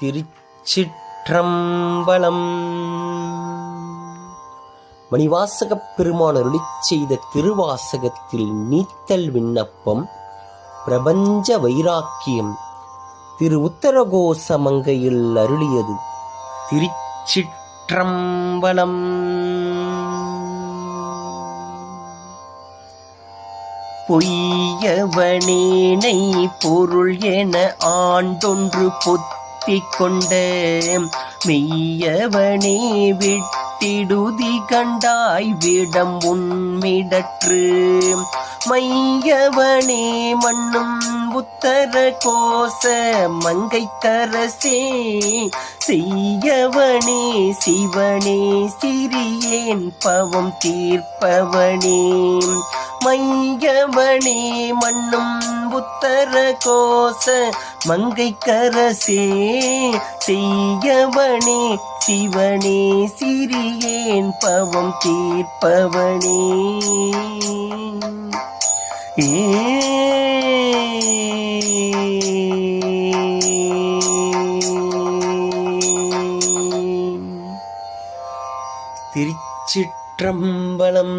திருச்சிற்றம்பலம். மணிவாசகப் பெருமான் அருளிச் செய்த திருவாசகத்தில் நீத்தல் விண்ணப்பம் பிரபஞ்ச வைராக்கியம் திரு உத்தரகோச மங்கையில் அருளியது. திருச்சிற்றம்பலம். பொய்யவனேனை பொருள் என ஆண்டொன்று பொத்திக் கொண்ட மெய்யவனே விட்டிடுதி கண்டாய் விடம் உண்மிடற்று மையவனே மண்ணும் உத்தர கோச மங்கைக்கரசே செய்யவனே சிவனே சிறியேன் பவம் தீர்ப்பவனே. மையவனே மண்ணும் புத்தர கோச மங்கை கரசே செய்யவனே சிவனே சிறியேன் பவம் தீர்ப்பவனே. திருச்சிற்றம்பலம்